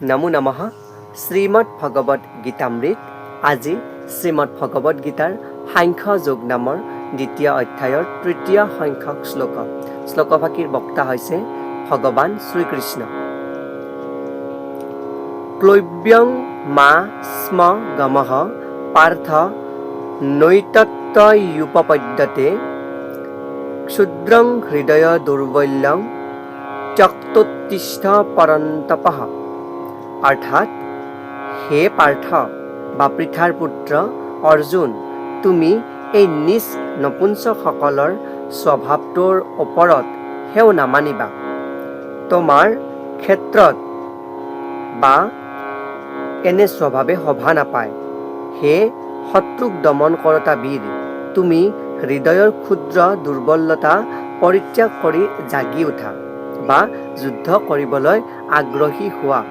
নমো নমঃ। শ্ৰীমৎ ভগৱত গীতামৃত। আজি শ্ৰীমৎ ভগৱত গীতাৰ সাংখ্য যোগ নামৰ দ্বিতীয় অধ্যায়ৰ তৃতীয় সংখ্যক শ্লোক। শ্লোকভাষীৰ বক্তা হৈছে ভগৱান শ্ৰীকৃষ্ণ। ক্লৈব্যং মা স্ম গমঃ পাৰ্থ নৈতত্বয়ুপপদ্যতে ক্ষুদ্ৰং হৃদয় দুৰ্বল্যং ত্যক্তোত্তিষ্ঠ পৰন্তপঃ। অৰ্থাৎ হে পাৰ্থ বা পৃথাৰ পুত্ৰ, অৰ্জুন, তুমি এই নিজ নপুংসকলৰ স্বভাৱটোৰ ওপৰত সেও নামানিবা। তোমাৰ ক্ষেত্ৰত বা এনে স্বভাৱে সভা নাপায়। হে শত্ৰুক দমন কৰোতা বীৰ, তুমি হৃদয়ৰ ক্ষুদ্ৰ দুৰ্বলতা পৰিত্যাগ কৰি জাগি উঠা বা যুদ্ধ কৰিবলৈ আগ্ৰহী হোৱা।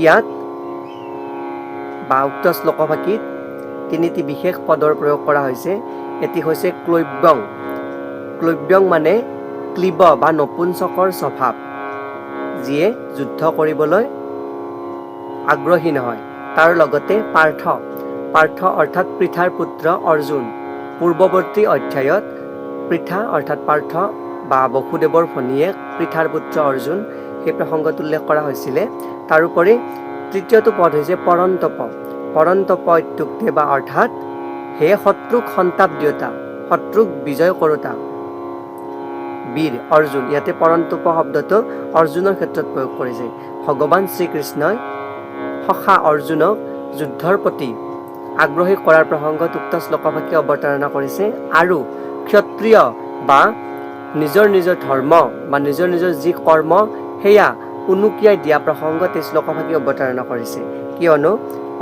ইয়াত বা উক্ত শ্লোকভাষীত তিনিটি বিশেষ পদৰ প্ৰয়োগ কৰা হৈছে। এটি হৈছে ক্লৈব্যং। ক্লৈব্যং মানে ক্লিব বা নপুংসকৰ স্বভাৱ যিয়ে যুদ্ধ কৰিবলৈ আগ্ৰহী নহয়। তাৰ লগতে পাৰ্থ। পাৰ্থ অৰ্থাৎ পৃথাৰ পুত্ৰ অৰ্জুন। পূৰ্বৱৰ্তী অধ্যায়ত পৃথা অৰ্থাৎ পাৰ্থ বা বসুদেৱৰ ভনীয়েক পৃথাৰ পুত্ৰ অৰ্জুন সেই প্ৰসংগত উল্লেখ কৰা হৈছিলে। তাৰোপৰি তৃতীয়টো পদ হৈছে পৰন্তপ। পৰন্তপ ইত্যুক্তে বা অৰ্থাৎ হে শত্ৰুক সন্তাপ দিয়তা শত্ৰুক বিজয় কৰোতা। বীৰ অৰ্জুন ইয়াতে পৰন্তপ শব্দটো অৰ্জুনৰ ক্ষেত্ৰত প্ৰয়োগ কৰিছে। ভগৱান শ্ৰীকৃষ্ণই সখা অৰ্জুনক যুদ্ধৰ প্ৰতি আগ্ৰহী কৰাৰ প্ৰসংগত উক্ত শ্লোকভাষী অৱতাৰণা কৰিছে। আৰু ক্ষত্ৰিয় বা নিজৰ নিজৰ ধৰ্ম বা নিজৰ নিজৰ যি কৰ্ম সেয়া উনুকিয়াই দিয়া প্ৰসংগত এই শ্লোকভাষী অৱতাৰণা কৰিছে। কিয়নো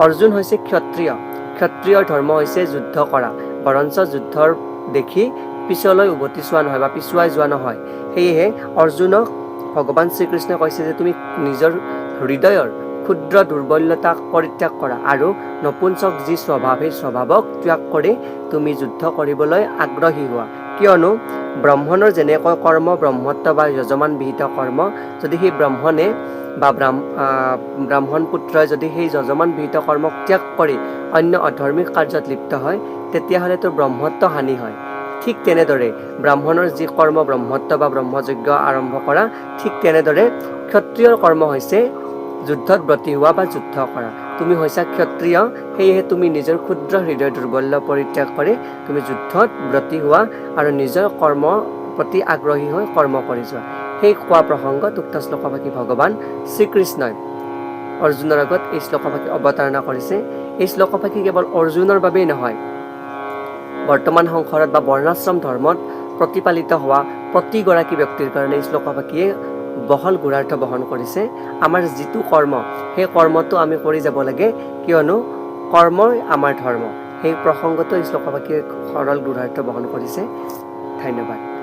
অৰ্জুন হৈছে ক্ষত্ৰিয়। ক্ষত্ৰিয়ৰ ধৰ্ম হৈছে যুদ্ধ কৰা। বৰঞ্চ যুদ্ধৰ দেখি পিছলৈ উভতি চোৱা নহয় বা পিছুৱাই যোৱা নহয়। সেয়েহে অৰ্জুনক ভগৱান শ্ৰীকৃষ্ণই কৈছে যে তুমি নিজৰ হৃদয়ৰ ক্ষুদ্ৰ দুৰ্বলতাক পৰিত্যাগ কৰা আৰু নপুংসক যি স্বভাৱ সেই স্বভাৱক ত্যাগ কৰি তুমি যুদ্ধ কৰিবলৈ আগ্ৰহী হোৱা। কিয়নো ব্ৰাহ্মণৰ যেনেকৈ কৰ্ম ব্ৰহ্মত্ব বা যজমান বিহিত কৰ্ম যদি সেই ব্ৰাহ্মণে বা ব্ৰাহ্মণ পুত্ৰই যদি সেই যজমান বিহিত কৰ্মক ত্যাগ কৰি অন্য অধৰ্মিক কাৰ্যত লিপ্ত হয় তেতিয়াহ'লে তোৰ ব্ৰহ্মত্ব হানি হয়। ঠিক তেনেদৰে ব্ৰাহ্মণৰ যি কৰ্ম ব্ৰহ্মত্ব বা ব্ৰহ্মযজ্ঞ আৰম্ভ কৰা ঠিক তেনেদৰে ক্ষত্ৰিয়ৰ কৰ্ম হৈছে যুদ্ধত ব্ৰতী হোৱা বা যুদ্ধ কৰা। তুমি হৈছা ক্ষত্ৰিয় সেয়েহে তুমি নিজৰ ক্ষুদ্ৰ হৃদয় দুৰ্বল্য পৰিত্যাগ কৰি তুমি যুদ্ধত ব্ৰতী হোৱা আৰু নিজৰ কৰ্ম প্ৰতি আগ্ৰহী হৈ কৰ্ম কৰি যোৱা। সেই কোৱা প্ৰসংগত উক্ত শ্লোকভাষী ভগৱান শ্ৰীকৃষ্ণই অৰ্জুনৰ আগত এই শ্লোকভাষী অৱতাৰণা কৰিছে। এই শ্লোকভাষী কেৱল অৰ্জুনৰ বাবেই নহয় বৰ্তমান সংসাৰত বা বৰ্ণাশ্ৰম ধৰ্মত প্ৰতিপালিত হোৱা প্ৰতিগৰাকী ব্যক্তিৰ কাৰণে এই শ্লোকভাষীয়ে বহল গুণাৰ্থ বহন কৰিছে। আমাৰ যিটো কৰ্ম সেই কৰ্মটো আমি কৰি যাব লাগে কিয়নো কৰ্মই আমাৰ ধৰ্ম। সেই প্ৰসংগটো এই শ্লোকভাষীয়ে সৰল গুণাৰ্থ বহন কৰিছে। ধন্যবাদ।